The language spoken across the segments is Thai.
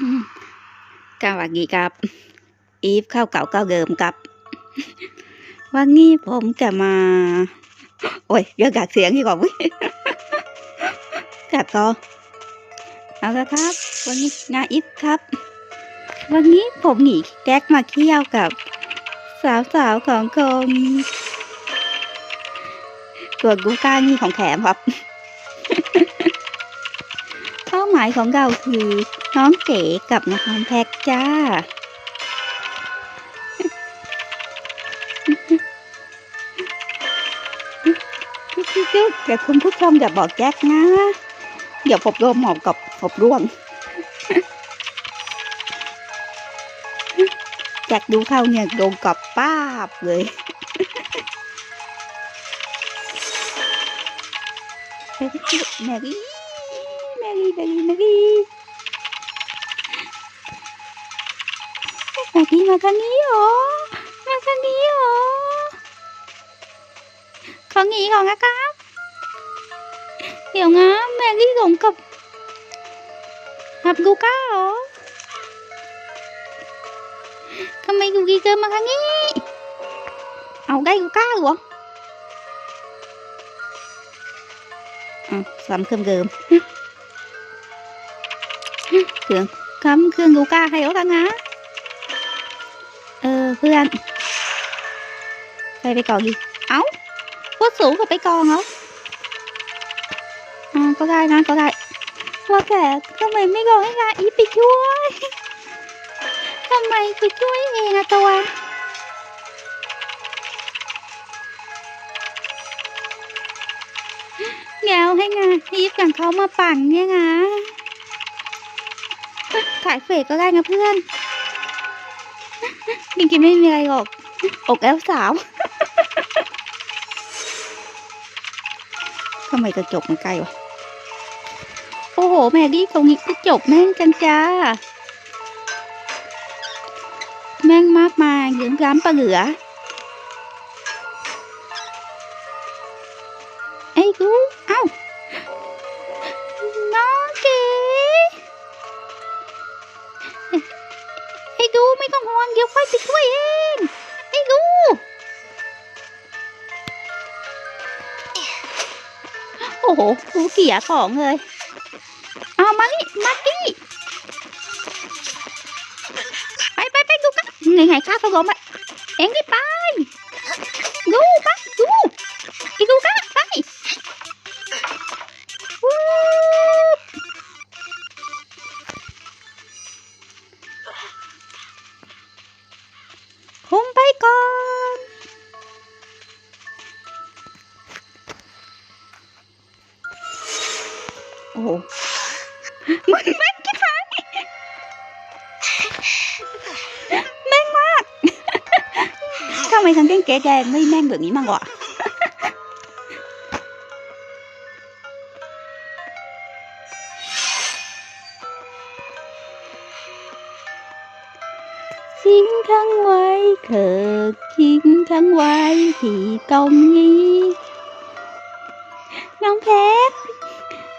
อืมสวัสดีครับอีฟเข้าเก่าเก้าเดิมครับ วันนี้ผมจะมา โอ้ยเดี๋ยกัดเสียงอีกก่อนวิกัดต่อเอาละครับ วันนี้งานอีฟครับ วันนี้ผมหนีแก๊กมาเที่ยวกับ สาวๆของกรมส่วนกูก้านี่ของแถมครับ หมายของเราคือน้องเก๋กับน้องแพ็กจ้า จุ๊กๆแต่คุณผู้ชมอย่าบอกแจ็คนะ เดี๋ยวผมโดนหมอบกับผมร่วง แจ็คดูเข้าเนี่ยโดนกับป้าบเลยแมรี่ แมรี่แมรี่แมรี่แมรี่มรี่มาทางนี้เหรอมาทางนี้เหรอขอหนีก่อนนะครับเดี๋ยวนะแมรี่หลงกับกับลูก้าเหรอทำไมลูกี้เกินมาทางนี้ เอาได้ลูก้าเหรออะซ้ำเครื่องเดิม เครื่องคำเครื่องลูกาให้แล้กันนะเออเพื่อนไปไปกอนดิเอ้าว่าสูงกว่าไปกองเหรออ่าก็ได้นะก็ได้ว่าแต่ทำไมไม่รองให้งาอีฟไปช่วยทำไมไปช่วยเองอะตัวเดี๋ยวให้งานอีฟอย่างเขามาปั่นเนี่ยนะ ขายเฟกก็ได้นะเพื่อนจริงๆไม่มีอะไรหรอก อกแอลสาวทำไมกระจกมันใกล้วะ โอ้โห แม่ดี้ตรงนี้กระจกแม่งกันจ้า แม่งมากมายเหลืองร้ำปลาเหลือ ดี๋ยวค่อยไปช่วยเองไอ้กูโอ้โหกูเกียของเลยเอามานี่มากี้ไปไปไปดูกันไงไงข้าเขาล้มอะเอ็งรีบ โอ้โหมันแม่งคิดหายแม่งมากทำไมฉันเล่นเก๋แก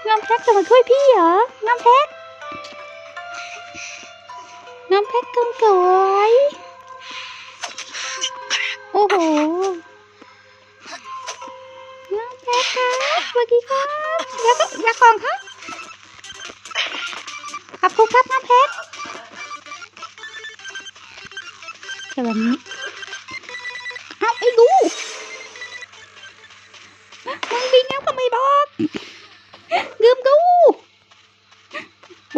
งไม่แม่งแบบนี้มากกว่าทิ้งทั้งไว้เธอทิ้งทั้งไว้ที่ตรงนี้น้องเพชรน้องแพ็กจะมาช่วยพี่เหรอน้องแพ็กน้องแพ็กคนสวยโอ้โหน้องแพ็กครับสวัสดีครับอยากอยากกล่องครับขอบคุณครับน้องแพ็กแต่วันนี้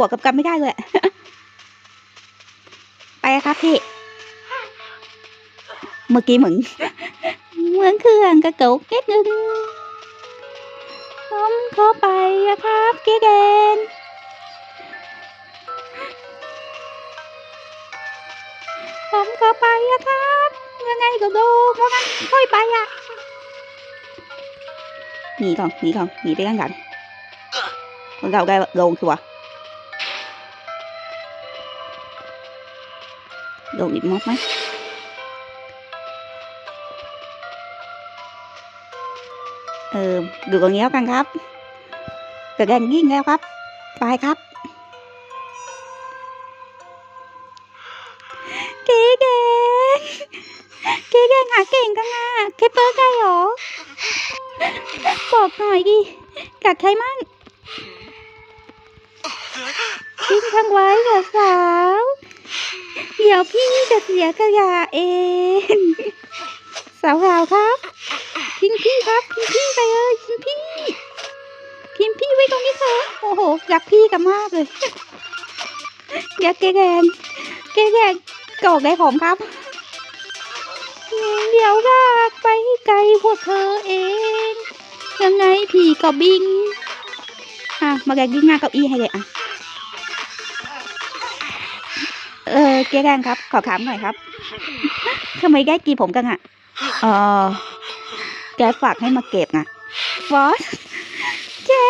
บวกกับกันไม่ได้เลย ไปอะครับพี่ เมื่อกี้เหมือนเหมือนเครื่องกระตุกนิดนึงผมขอไปอะครับเกเดนผมขอไปอะครับ ยังไงก็ดูเพราะงั้นค่อยไปอะหนีก่อนหนีก่อนหนีไปกันกัน con gạo gai gầu kìa gầu bị โดนอีกม็อบไหมเออดูกันเงี้ยกันครับกระแดงยิ่งแล้วครับ ไปครับเก๋เก๋เก่งก๋หาเก่งกันนะเคปเปอร์ใครหรอบอกหน่อยดิกับใครมั่งทิ้งทางไว้เหรอสาว เดี๋ยวพี่จะเสียกระยาเอง สาวเราครับทิ้งพี่ครับทิ้งพี่ไปเลยทิ้งพี่ทิ้งพี่ไว้ตรงนี้เถอะโอ้โหรักพี่กันมากเลยอยากแกแกงแกแกงกรธได้ผมครับเดี๋ยวลากไปไกลพวกเธอเอง ยังไงพี่ก็บิงอะมาแกงดิ้งงานเก้าอี้ให้เลยอะ เออเจ๊แดงครับ ขอถามหน่อยครับทำไมได้กีผมกันอะเออแกฝากให้มาเก็บอะบอสเจ๊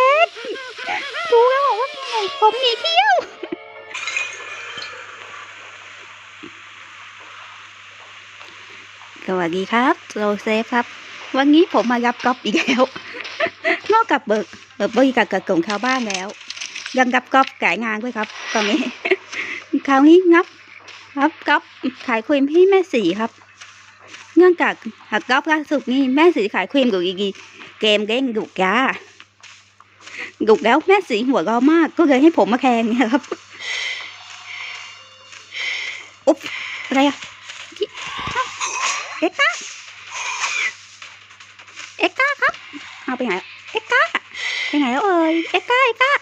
รู้แล้วบอกว่าไงผมหนีเที่ยวสวัสดีครับโรเซฟครับ วันนี้ผมมารับก๊อปอีกแล้ว นอกจากเบิกเบิกบริการกับกลุ่มชาวบ้านแล้ว ยังรับก๊อปขายงานด้วยครับ ตอนนี้ คราวนี้งับรับก๊อปขายครีมให้แม่สีครับ เนื่องจากหักก๊อปล่าสุดนี่แม่สีขายครีมอยู่อีกเกมเด้งดุกยาดุกแล้วแม่สีหัวเรามากก็เลยให้ผมมาแข่งเนี่ยครับอุ๊บอะไรอะเอ็กซ์ก้าเอ็กซ์ก้าครับเอาไปไหนอะเอ็กซ์ก้าไปไหนแล้วเอ่ยเอ็กซ์ก้าเอ็กซ์ก้า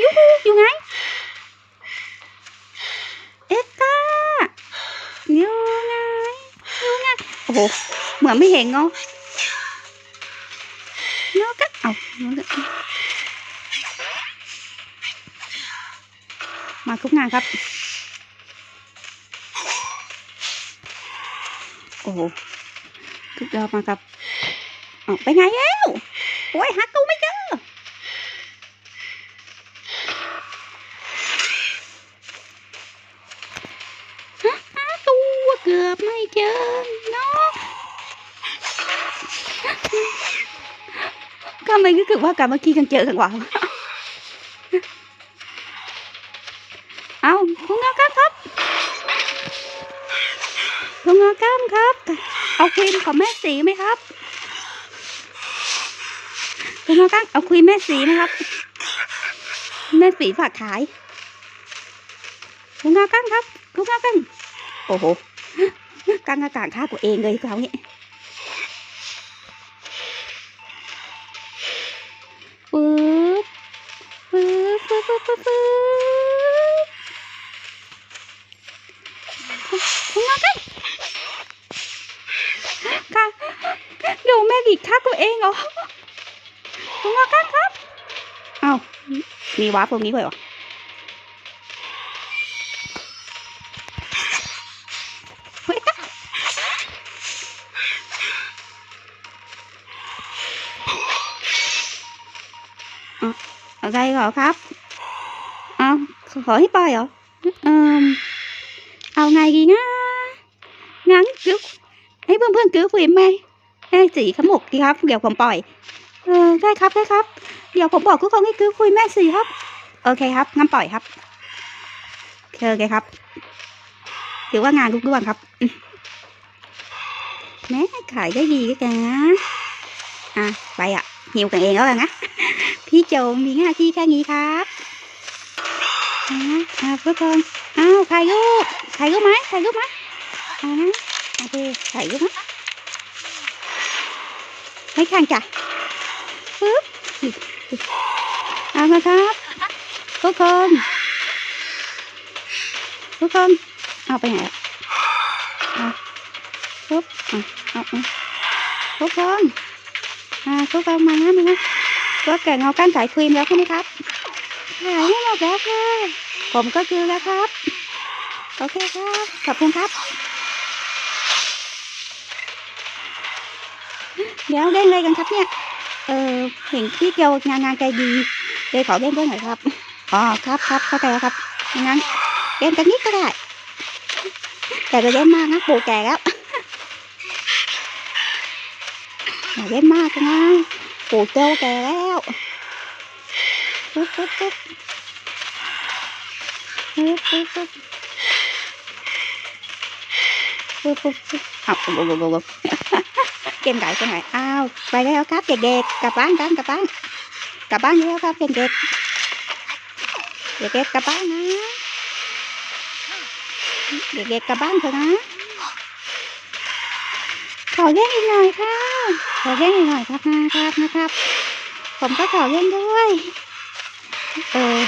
ยูฮูอยู่ไง เอ็กซ์ก้าอยู่ไงอยู่ไง โหเหมือนไม่เห็นเนาะเนาะก็เอาเนาะก็มาทุกงานครับ โอ้โหทุกยอดมาครับออกไปไงแล้วโอ้ยหาตู้ไม่เจอหาตัวเกือบไม่เจอ เนาะก็ไม่รู้สึกว่าการเมื่อกี้กันเจอกันกว่าเอาคุณงาก้ามครับคุณงาก้ามครับ เอาครีมของแม่สีไหมครับคุณงาก้ามเอาครีมแม่สีไหมครับ แม่สีฝากขายคุณงาก้ามครับคุณงาก้ามโอ้โหกลางอากาศฆ่าตัวเองเลยคราวนี้ปึ๊ มากันค่ะเดี๋ยวแม่ดิฆ่าตัวเองเหรอคุณมากันครับเอามีวาร์ปตรงนี้ด้วยเหรออะไรเหรอครับ ขอให้ปล่อยเหรอเออเอาไงดีนะงั้นกึ๊บให้เพื่อนเพื่อนกึ๊บฟิมไหมให้สีขมุกดีครับ เดี๋ยวผมปล่อย เออได้ครับได้ครับ เดี๋ยวผมบอกทุกคนให้กึ๊บคุยแม่สีครับ โอเคครับงั้นปล่อยครับเคโอเคครับ ถือว่างานลุกล่วงครับ แม่ขายได้ดีก็แกนะอะไปอะหิวกันเองแล้วกันนะ พี่โจมีหน้าที่แค่นี้ครับ อะอะทุกคนอ้าวถ่ายรูปถ่ายรูปไหมถ่ายรูปไหมอ่านะโอเคถ่ายรูปไหมให้ข้างจ้ะปึ๊บเอาละครับทุกคนทุกคนเอาไปไหนอะเอาปุ๊บเอาเอาทุกคนอ่าทุกคนมานะมานะว่าแกงเอาการขายครีมแล้วใช่ไหมครับ ขายให้หมดแล้วค่ะ ผมก็คือแล้วครับ โอเคครับ ขอบคุณครับ เดี๋ยวเล่นเลยกันครับเนี่ย เออเห็นพี่เกียวงานงานใจดีเลยขอเล่นด้วยหน่อยครับ อ๋อครับครับเข้าใจแล้วครับ งั้นเล่นกันนิดก็ได้ แต่จะเล่นมากนะปู่แก่แล้วอย่าเล่นมากนะปู่เจ้าแก้วปุ๊บปุ๊บปุ๊บปุ๊บปุ๊บปุ๊บปุ๊บปุ๊บปุ๊บอ้าวโบโบโบโบเกมไก่เกมไก่อ้าวไปแล้ว ครับเด็กๆกลับบ้านกันกลับบ้านกลับบ้านแล้วครับเด็กๆเด็กๆกลับบ้านนะเด็กๆกลับบ้านเถอะนะขอเล่นอีกหน่อยค่ะ ขอเล่นอีกหน่อยครับนะครับนะครับ ผมก็ขอเล่นด้วย เออ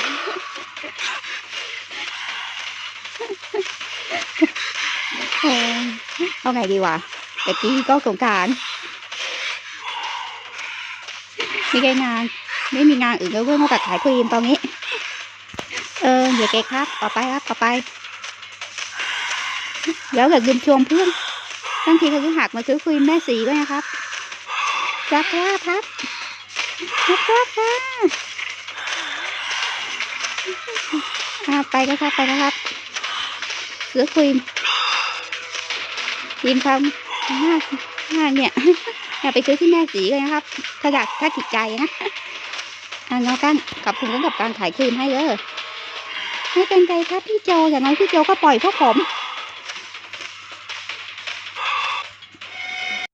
เออเอาไงดีวะแต่กี้ก็สงการมีแค่งาน ไม่มีงานอื่นแล้วเว้ยนอกจากขายครีมตอนนี้ เออเดี๋ยวเกครับ ต่อไปครับ ต่อไปแล้วอย่าลืมชวนเพื่อนบางทีเขาจะหักมาซื้อครีมแม่สีด้วยนะครับรักครับ ครับรักครับ ค่ะอ่าไปก็ครับไปนะครับ เสือครีมทีมทำหน้าหน้าเนี่ยอย่าไปซื้อที่แม่สีเลยนะครับ ถ้าอยากถ้าจิตใจนะอ่าน้องกันกับคุณกับการขายครีมให้เออไม่เป็นไรครับพี่โจอย่างน้อยพี่โจก็ปล่อยพวกผม